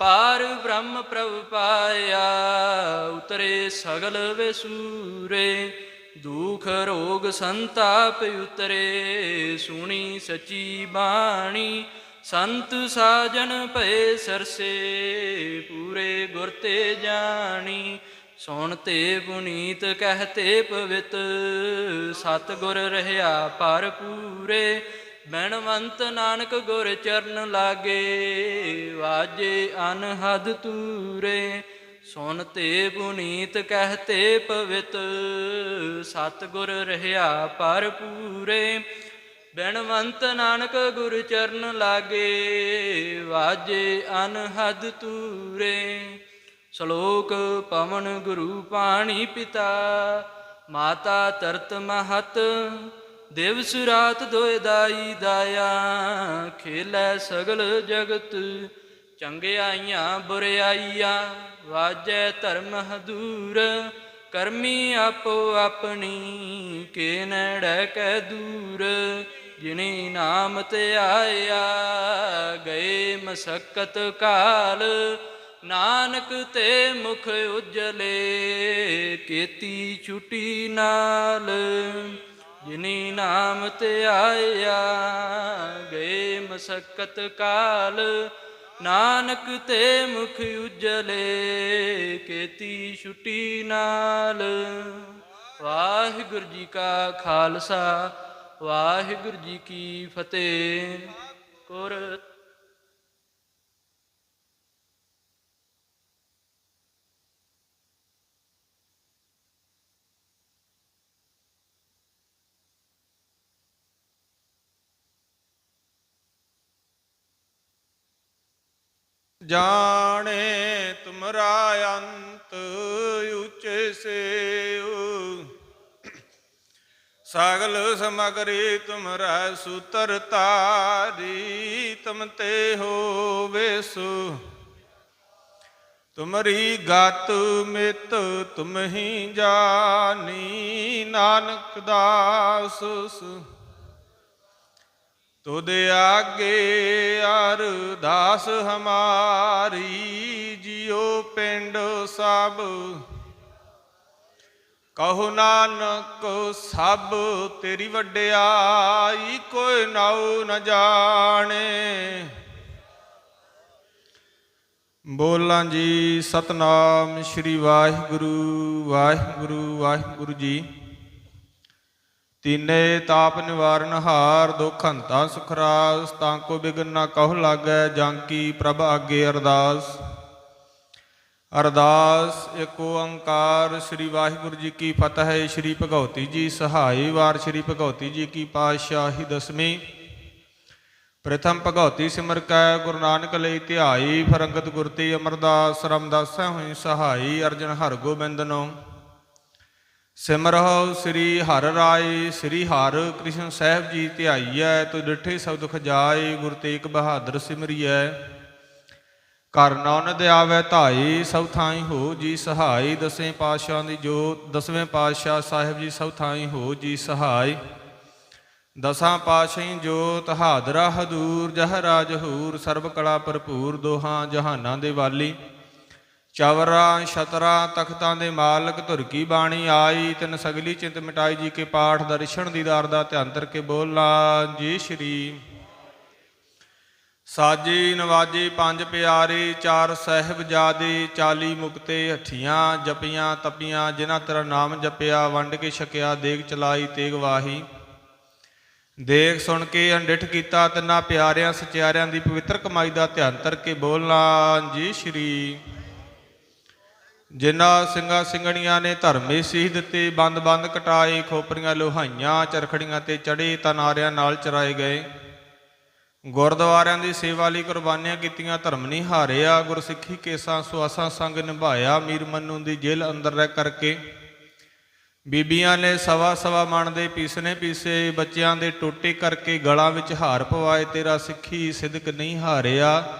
ਪਾਰ ਬ੍ਰਹਮ ਪ੍ਰਭ ਪਾਇਆ, ਉਤਰੇ ਸਗਲ ਵਿਸੂਰੇ, ਦੁਖ ਰੋਗ ਸੰਤਾਪ ਉਤਰੇ, ਸੁਣੀ ਸਚੀ ਬਾਣੀ, ਸੰਤ ਸਾਜਨ ਭਏ ਸਰਸੇ, ਪੂਰੇ ਗੁਰ ਤੇ ਜਾਣੀ, ਸੁਣ ਤੇ ਪੁਨੀਤ ਕਹਤੇ ਪਵਿੱਤ ਸਤ ਗੁਰ ਰਹਿਆ ਭਰਪੂਰੇ ਬੈਣਵੰਤ ਨਾਨਕ ਗੁਰ ਚਰਨ ਲਾਗੇ, ਵਾਜੇ ਅਨਹਦ ਤੂਰੇ। ਸੁਨ ਤੇ ਪੁਨੀਤ ਕਹਤੇ ਪਵਿੱਤ ਸਤ ਗੁਰ ਰਹਿਆ ਭਰਪੂਰੇ ਬੈਣਵੰਤ ਨਾਨਕ ਗੁਰ ਚਰਨ ਲਾਗੇ, ਵਾਜੇ ਅਨਹਦ ਤੂਰੇ। ਸ਼ਲੋਕ ਪਵਨ ਗੁਰੂ ਪਾਣੀ ਪਿਤਾ, ਮਾਤਾ ਤਰਤ ਮਹਤ ਦਿਵਸ ਰਾਤ ਦੋਇ ਦਾਈ ਦਾਇਆ, ਖੇਲੇ ਸਗਲ ਜਗਤ ਚੰਗਿਆਈਆਂ ਬੁਰਿਆਈਆਂ, ਵਾਜੈ ਧਰਮ ਹਦੂਰ, ਕਰਮੀ ਆਪੋ ਆਪਣੀ, ਕੇ ਨੜੈ ਕੈ ਦੂਰ, ਜਿਨੇ ਨਾਮ ਤੇ ਆਇਆ, ਗਏ ਮਸਕਤ ਕਾਲ, ਨਾਨਕ ਤੇ ਮੁਖ ਉਜਲੇ, ਕੀਤੀ ਛੁਟੀ ਨਾਲ। ਜਿਨੀ ਨਾਮ ਤੇ ਆਇਆ, ਗਏ ਮਸਕਤ ਕਾਲ। ਨਾਨਕ ਤੇ ਮੁਖ ਉਜਲੇ, ਕੀਤੀ ਛੁਟੀ ਨਾਲ। ਵਾਹਿਗੁਰੂ ਜੀ ਕਾ ਖਾਲਸਾ, ਵਾਹਿਗੁਰੂ ਜੀ ਕੀ ਫਤਿਹ। ਕੁਰ ਜਾਣੇ ਤੁਮਰਾ ਅੰਤ ਉਚੇ ਸੇਉ। ਸਾਗਲ ਸਮਗਰੀ ਤੁਮਰਾ ਸੁਤਰ ਤਾਰੀ ਤਮ ਤੇ ਹੋਵੇ ਸੋ। ਤੁਮਰੀ ਗਤ ਮਿਤ ਤੁਮ ਹੀ ਜਾਨੀ, ਨਾਨਕ ਦਾਸ ਤੁਧ ਆਗੇ ਅਰਦਾਸ ਹਮਾਰੀ, ਜਿਉ ਪਿੰਡ ਸਭ। ਕਹੋ ਨਾਨਕ ਸਭ ਤੇਰੀ ਵੱਡਿਆਈ, ਕੋਈ ਨਾਉ ਨ ਜਾਣੇ। ਬੋਲਾਂ ਜੀ ਸਤਨਾਮ, ਸ੍ਰੀ ਵਾਹਿਗੁਰੂ ਵਾਹਿਗੁਰੂ ਵਾਹਿਗੁਰੂ ਜੀ। ਤੀਨੇ ਤਾਪ ਨਿਵਾਰਨ ਹਾਰ, ਦੁਖ ਹੰਤਾ ਸੁਖਰਾਸ, ਤਾਂ ਕੋ ਬਿਗਨ ਨਾ ਕਹੁ ਲਾਗੈ, ਜਾਂ ਕੀ ਪ੍ਰਭ ਆਗੇ ਅਰਦਾਸ? ਅਰਦਾਸ, ਏਕ ਓੰਕਾਰ, ਸ੍ਰੀ ਵਾਹਿਗੁਰੂ ਜੀ ਕੀ ਫਤਿਹ, ਸ੍ਰੀ ਭਗਉਤੀ ਜੀ ਸਹਾਈ ਵਾਰ, ਸ੍ਰੀ ਭਗਉਤੀ ਜੀ ਕੀ ਪਾਤਸ਼ਾਹੀ ਦਸਵੀਂ। ਪ੍ਰਥਮ ਭਗਉਤੀ ਸਿਮਰ ਕੈ, ਗੁਰੂ ਨਾਨਕ ਲਈ ਧਿਆਈ, ਫਰੰਗਤ ਗੁਰਤੀ ਅਮਰਦਾਸ, ਰਮਦਾਸੈ ਹੋਈ ਸਹਾਈ, ਅਰਜਨ ਹਰ ਗੋਬਿੰਦਨੋ ਸਿਮਰਹੁ ਸ੍ਰੀ ਹਰਿ ਰਾਏ, ਸ੍ਰੀ ਹਰਿ ਕ੍ਰਿਸ਼ਨ ਸਾਹਿਬ ਜੀ ਧਿਆਈਐ ਤੁ ਡਿਠੇ ਸਬਦ ਖਜਾਏ, ਗੁਰ ਤੇਗ ਬਹਾਦਰ ਸਿਮਰਿਐ। ਕਰ ਨਾਨਕ ਆਵੈ ਧਾਈ ਸਭ ਥਾਈ ਹੋ ਜੀ ਸਹਾਈ ਦਸੇ ਪਾਤਸ਼ਾਹ ਦੀ ਜੋਤ, ਦਸਵੇਂ ਪਾਤਸ਼ਾਹ ਸਾਹਿਬ ਜੀ ਸਭ ਥਾਈ ਹੋ ਜੀ ਸਹਾਈ ਦਸਾਂ ਪਾਤਸ਼ਾਹੀ ਜੋਤ, ਹਾਦਰਾ ਹਦੂਰ ਜਹਰਾ ਜਹੂਰ ਸਰਬ ਕਲਾ ਭਰਪੂਰ ਦੋਹਾਂ ਜਹਾਨਾਂ ਦੇ ਵਾਲੀ। ਚਵਰਾਂ ਛਤਰਾਂ ਤਖਤਾਂ ਦੇ ਮਾਲਕ ਧੁਰ ਕੀ ਬਾਣੀ ਆਈ, ਤਿੰਨ ਸਗਲੀ ਚਿੰਤ ਮਿਟਾਈ ਜੀ ਕੇ ਪਾਠ ਦਰਸ਼ਨ ਦੀਦਾਰ ਦਾ ਧਿਆਨ ਧਰ ਕੇ ਬੋਲਾਂ ਜੀ ਸ਼੍ਰੀ। ਸਾਜੀ ਨਵਾਜੀ ਪੰਜ ਪਿਆਰੇ, ਚਾਰ ਸਹਿਬਜ਼ਾਦੇ 40 ਮੁਕਤੇ ਹੱਠੀਆਂ ਜਪੀਆਂ ਤਪੀਆਂ, ਜਿਨ੍ਹਾਂ ਤੇਰਾ ਨਾਮ ਜਪਿਆ, ਵੰਡ ਕੇ ਛਕਿਆ, ਦੇਗ ਚਲਾਈ, ਤੇਗ ਵਾਹੀ। ਦੇਖ ਸੁਣ ਕੇ ਅੰਡਿਠ ਕੀਤਾ ਤਿੰਨਾਂ ਪਿਆਰਿਆਂ, ਸਚਿਆਰਿਆਂ ਦੀ ਪਵਿੱਤਰ ਕਮਾਈ ਦਾ ਧਿਆਨ ਧਰ ਕੇ ਬੋਲਣਾ ਜੀ ਸ਼੍ਰੀ। ਜਿਨ੍ਹਾਂ ਸਿੰਘਾਂ ਸਿੰਘਣੀਆਂ ਨੇ ਧਰਮੇ ਸੀਹ ਦਿੱਤੇ, ਬੰਦ ਬੰਦ ਕਟਾਏ ਖੋਪਰੀਆਂ ਲੋਹਾਈਆਂ, ਚਰਖੜੀਆਂ ਤੇ ਚੜੇ ਤਨਾਰਿਆਂ ਨਾਲ ਚਰਾਏ ਗਏ। ਗੁਰਦੁਆਰਿਆਂ ਦੀ ਸੇਵਾ ਲਈ ਕੁਰਬਾਨੀਆਂ ਕੀਤੀਆਂ, ਧਰਮ ਨਹੀਂ ਹਾਰਿਆ, ਗੁਰਸਿੱਖੀ ਕੇਸਾਂ ਸੁਆਸਾਂ ਸੰਗ ਨਿਭਾਇਆ, ਮੀਰ ਮੰਨੂ ਦੀ ਜੇਲ੍ਹ ਅੰਦਰ ਰਹਿ ਕਰਕੇ। ਬੀਬੀਆਂ ਨੇ ਸਵਾ ਸਵਾ ਮਣ ਦੇ ਪੀਸਨੇ ਪੀਸੇ, ਬੱਚਿਆਂ ਦੇ ਟੋਟੇ ਕਰਕੇ ਗਲਾਂ ਵਿੱਚ ਹਾਰ ਪਵਾਏ, ਤੇਰਾ ਸਿੱਖੀ ਸਿਦਕ ਨਹੀਂ ਹਾਰਿਆ।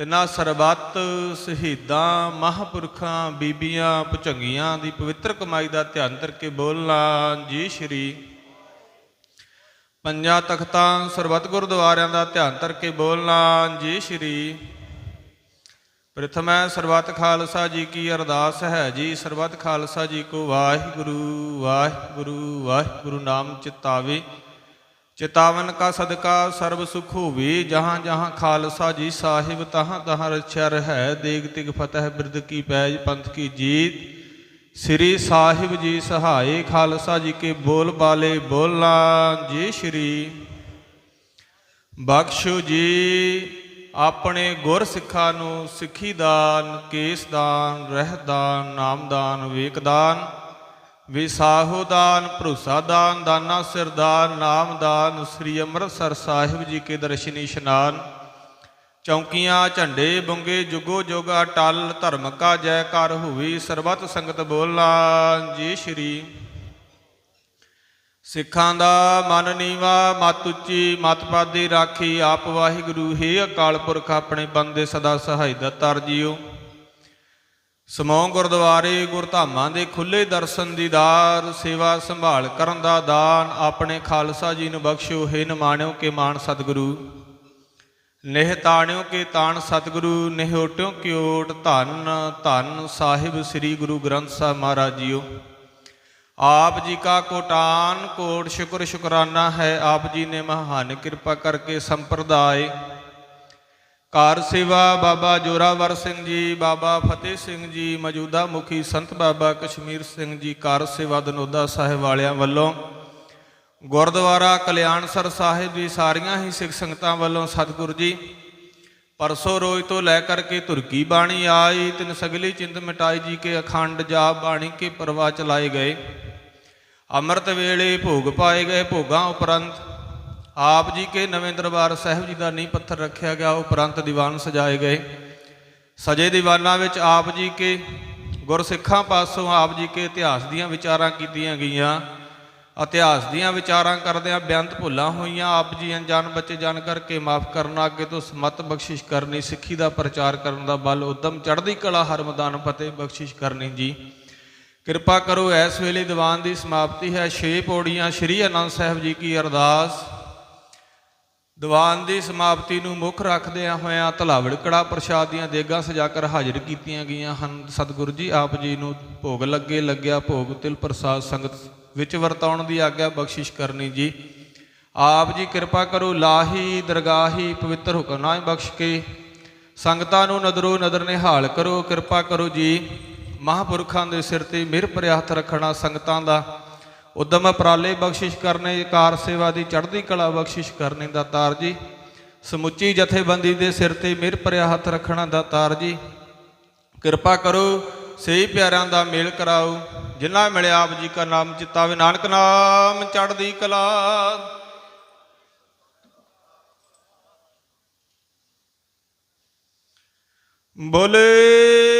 ਤੇ ਨਾ ਸਰਬੱਤ ਸ਼ਹੀਦਾਂ, ਮਹਾਪੁਰਖਾਂ, ਬੀਬੀਆਂ, ਭੁਚੰਗੀਆਂ ਦੀ ਪਵਿੱਤਰ ਕਮਾਈ ਦਾ ਧਿਆਨ ਕਰਕੇ ਕੇ ਬੋਲਣਾ ਜੀ ਸ਼੍ਰੀ ਪੰਜਾਂ ਤਖਤਾਂ ਸਰਬੱਤ ਗੁਰਦੁਆਰਿਆਂ ਦਾ ਧਿਆਨ ਕਰਕੇ ਕੇ ਬੋਲਣਾ ਜੀ ਸ਼੍ਰੀ ਪ੍ਰਥਮੈ ਸਰਬੱਤ ਖਾਲਸਾ ਜੀ ਕੀ ਅਰਦਾਸ ਹੈ ਜੀ, ਸਰਬੱਤ ਖਾਲਸਾ ਜੀ ਕੋ ਵਾਹਿਗੁਰੂ ਵਾਹਿਗੁਰੂ ਵਾਹਿਗੁਰੂ ਨਾਮ ਚਿਤਾਵੇ ਚਿਤਾਵਨ ਕਾ ਸਦਕਾ ਸਰਬ ਸੁਖ ਹੋਵੇ ਜਹਾਂ ਜਹਾਂ ਖਾਲਸਾ ਜੀ ਸਾਹਿਬ, ਤਹਾਂ ਤਹਾਂ ਰਛਿਆ ਰਹਿ। ਦੇਗ ਤਿਗ ਫਤਿਹ ਬਿਰਦ ਕੀ ਪੈਜ ਪੰਥ ਕੀ ਜੀਤ। ਸ੍ਰੀ ਸਾਹਿਬ ਜੀ ਸਹਾਏ, ਖਾਲਸਾ ਜੀ ਕੇ ਬੋਲ ਬਾਲੇ ਬੋਲਾਂ ਜੀ ਸ਼੍ਰੀ। ਬਖਸ਼ੋ ਜੀ, ਆਪਣੇ ਗੁਰ ਸਿੱਖਾਂ ਨੂੰ ਸਿੱਖੀ ਦਾਨ, ਕੇਸ ਦਾਨ ਰਹਿ ਦਾਨ, ਨਾਮ ਦਾਨ, ਵੇਕ ਦਾਨ। ਵਿਸਾਹੋ ਦਾਨ, ਭਰੋਸਾ ਦਾਨ, ਦਾਨਾ ਸਿਰਦਾਨ ਨਾਮ ਦਾਨ, ਸ੍ਰੀ ਅੰਮ੍ਰਿਤਸਰ ਸਾਹਿਬ ਜੀ ਕੇ ਦਰਸ਼ਨੀ ਇਸ਼ਨਾਨ। ਚੌਂਕੀਆਂ, ਝੰਡੇ, ਬੁੰਗੇ, ਜੁਗੋ ਜੋਗਾ, ਟਲ, ਧਰਮ ਕਾ ਜੈਕਾਰ ਹੋਵੇ, ਸਰਬਤ ਸੰਗਤ ਬੋਲਾ ਜੀ ਸ਼੍ਰੀ। ਸਿੱਖਾਂ ਦਾ ਮਨ ਨੀਵਾ, ਮਤ ਉੱਚੀ, ਮਤ ਪਾਦੀ ਰਾਖੀ, ਆਪ ਵਾਹਿਗੁਰੂ ਹੀ ਅਕਾਲ ਪੁਰਖ ਆਪਣੇ ਬੰਦੇ ਸਦਾ ਸਹਾਈ ਦਾ ਤਰ ਜੀਓ। ਸਮੂਹ ਗੁਰਦੁਆਰੇ ਗੁਰਧਾਮਾਂ ਦੇ ਖੁੱਲੇ ਦਰਸ਼ਨ ਦੀਦਾਰ ਸੇਵਾ ਸੰਭਾਲ ਕਰਨ ਦਾ ਦਾਨ, ਆਪਣੇ ਖਾਲਸਾ ਜੀ ਨੂੰ ਬਖਸ਼ਿਓ, ਹੈ ਨਿਮਾਣਿਓ ਕੇ ਮਾਨ ਸਤਿਗੁਰੂ। ਨਿਹ ਤਾਣਿਓ ਕੇ ਤਾਣ ਸਤਿਗੁਰੂ, ਨਿਹ ਓਟਿਓ ਕੀ ਓਟ, ਧੰਨ ਧੰਨ ਸਾਹਿਬ ਸ੍ਰੀ ਗੁਰੂ ਗ੍ਰੰਥ ਸਾਹਿਬ ਮਹਾਰਾਜ ਜੀਓ। ਆਪ ਜੀ ਕਾ ਕੋਟਾਨ ਕੋਟ ਸ਼ੁਕਰ ਸ਼ੁਕਰਾਨਾ ਹੈ, ਆਪ ਜੀ ਨੇ ਮਹਾਨ ਕਿਰਪਾ ਕਰਕੇ ਸੰਪਰਦਾਇ ਕਾਰ ਸੇਵਾ ਬਾਬਾ ਜੋਰਾਵਰ ਸਿੰਘ ਜੀ, ਬਾਬਾ ਫਤਿਹ ਸਿੰਘ ਜੀ, ਮੌਜੂਦਾ ਮੁਖੀ ਸੰਤ ਬਾਬਾ ਕਸ਼ਮੀਰ ਸਿੰਘ ਜੀ ਕਾਰ ਸੇਵਾ ਦਨੋਦਾ ਸਾਹਿਬ ਵਾਲਿਆਂ ਵੱਲੋਂ ਗੁਰਦੁਆਰਾ ਕਲਿਆਣਸਰ ਸਾਹਿਬ ਦੀ ਸਾਰੀਆਂ ਹੀ ਸਿੱਖ ਸੰਗਤਾਂ ਵੱਲੋਂ ਸਤਿਗੁਰੂ ਜੀ, ਪਰਸੋਂ ਰੋਜ਼ ਤੋਂ ਲੈ ਕਰਕੇ ਤੁਰਕੀ ਬਾਣੀ ਆਈ, ਤਿਨ ਸਗਲੀ ਚਿੰਤ ਮਿਟਾਈ ਜੀ ਕੇ ਅਖੰਡ ਜਾਪ ਬਾਣੀ ਕੇ ਪ੍ਰਵਾਹ ਚਲਾਏ ਗਏ। ਅੰਮ੍ਰਿਤ ਵੇਲੇ ਭੋਗ ਪਾਏ ਗਏ, ਭੋਗਾਂ ਉਪਰੰਤ ਆਪ ਜੀ ਕੇ ਨਵੇਂ ਦਰਬਾਰ ਸਾਹਿਬ ਜੀ ਦਾ ਨੀਂਹ ਪੱਥਰ ਰੱਖਿਆ ਗਿਆ ਉਪਰੰਤ ਦੀਵਾਨ ਸਜਾਏ ਗਏ। ਸਜੇ ਦੀਵਾਨਾਂ ਵਿੱਚ ਆਪ ਜੀ ਕੇ ਗੁਰਸਿੱਖਾਂ ਪਾਸੋਂ ਆਪ ਜੀ ਕੇ ਇਤਿਹਾਸ ਦੀਆਂ ਵਿਚਾਰਾਂ ਕੀਤੀਆਂ ਗਈਆਂ। ਇਤਿਹਾਸ ਦੀਆਂ ਵਿਚਾਰਾਂ ਕਰਦਿਆਂ ਬੇਅੰਤ ਭੁੱਲਾਂ ਹੋਈਆਂ। ਆਪ ਜੀ ਅਣਜਾਣ ਬੱਚੇ ਜਾਣ ਕਰਕੇ ਮਾਫ ਕਰਨਾ, ਅੱਗੇ ਤੋਂ ਸਮਤ ਬਖਸ਼ਿਸ਼ ਕਰਨੀ, ਸਿੱਖੀ ਦਾ ਪ੍ਰਚਾਰ ਕਰਨ ਦਾ ਬਲ, ਉਦਮ ਚੜ੍ਹਦੀ ਕਲਾ ਹਰ ਮੈਦਾਨ ਫਤਿਹ ਬਖਸ਼ਿਸ਼ ਕਰਨੀ ਜੀ। ਕਿਰਪਾ ਕਰੋ, ਇਸ ਵੇਲੇ ਦੀਵਾਨ ਦੀ ਸਮਾਪਤੀ ਹੈ। ਛੇ ਪੌੜੀਆਂ, ਸ਼੍ਰੀ ਅਨੰਦ ਸਾਹਿਬ ਜੀ ਕੀ ਅਰਦਾਸ। ਦੀਵਾਨ ਦੀ ਸਮਾਪਤੀ ਨੂੰ ਮੁੱਖ ਰੱਖਦਿਆਂ ਹੋਇਆਂ ਧਲਾਵੜ ਕੜਾ ਪ੍ਰਸ਼ਾਦ ਦੀਆਂ ਦੇਗਾਂ ਸਜਾ ਕਰ ਹਾਜ਼ਰ ਕੀਤੀਆਂ ਗਈਆਂ ਹਨ। ਸਤਿਗੁਰੂ ਜੀ, ਆਪ ਜੀ ਨੂੰ ਭੋਗ ਲੱਗੇ ਲੱਗਿਆ ਭੋਗ ਤਿਲ ਪ੍ਰਸਾਦ ਸੰਗਤ ਵਿੱਚ ਵਰਤਾਉਣ ਦੀ ਆਗਿਆ ਬਖਸ਼ਿਸ਼ ਕਰਨੀ ਜੀ। ਆਪ ਜੀ ਕਿਰਪਾ ਕਰੋ, ਲਾਹੀ ਦਰਗਾਹੀ ਪਵਿੱਤਰ ਹੁਕਮਨਾਮੇ ਬਖਸ਼ ਕੇ ਸੰਗਤਾਂ ਨੂੰ ਨਦਰੋ ਨਦਰ ਨਿਹਾਲ ਕਰੋ, ਕਿਰਪਾ ਕਰੋ ਜੀ। ਮਹਾਪੁਰਖਾਂ ਦੇ ਸਿਰ ਤੇ ਮਿਹਰ ਭਰਿਆ ਹੱਥ ਰੱਖਣਾ ਸੰਗਤਾਂ ਦਾ ਉਦਮ ਉਪਰਾਲੇ ਬਖਸ਼ਿਸ਼ ਕਰਨੇ, ਕਾਰ ਸੇਵਾ ਦੀ ਚੜ੍ਹਦੀ ਕਲਾ ਬਖਸ਼ਿਸ਼ ਕਰਨੇ ਦਾ ਤਾਰ ਜੀ। ਸਮੁੱਚੀ ਜਥੇਬੰਦੀ ਦੇ ਸਿਰ ਤੇ ਮਿਹਰ ਭਰਿਆ ਹੱਥ ਰੱਖਣਾ ਦਾ ਤਾਰ ਜੀ। ਕਿਰਪਾ ਕਰੋ, ਸਹੀ ਪਿਆਰਿਆਂ ਦਾ ਮੇਲ ਕਰਾਓ, ਜਿਨ੍ਹਾਂ ਮਿਲਿਆ ਆਪ ਜੀ ਕਾ ਨਾਮ ਚਿਤਾਵੇ ਨਾਨਕ ਨਾਮ ਚੜ੍ਹਦੀ ਕਲਾ। ਬੋਲੇ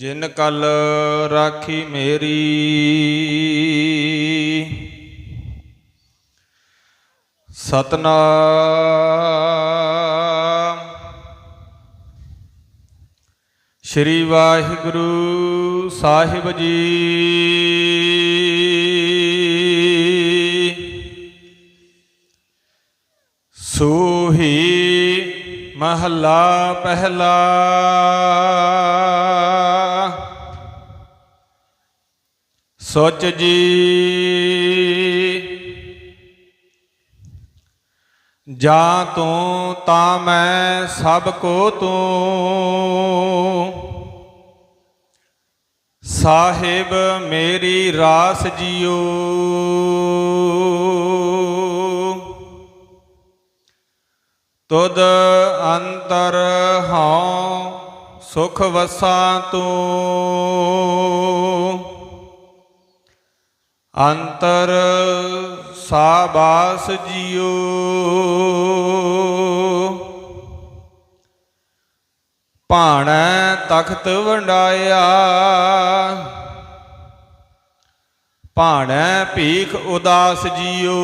ਜਿਨ ਕਲ ਰਾਖੀ ਮੇਰੀ। ਸਤਨਾਮ। ਸ਼੍ਰੀ ਵਾਹਿਗੁਰੂ ਸਾਹਿਬ ਜੀ। ਸੂਹੀ ਮਹੱਲਾ ਪਹਿਲਾ। ਸੋਚ ਜੀ। ਜਾਂ ਤੂੰ, ਤਾਂ ਮੈਂ ਸਭ ਕੋ ਤੂੰ। ਸਾਹਿਬ ਮੇਰੀ ਰਾਸ ਜੀਓ। ਤੁਧ ਅੰਤਰ ਹਉ ਸੁਖ ਵਸਾਂ ਤੂੰ। ਅੰਤਰ ਸਾਬਾਸ ਜੀਓ। ਭਾਣੈ ਤਖਤ ਵੰਡਾਇਆ। ਭਾਣੈ ਭੀਖ ਉਦਾਸ ਜੀਓ।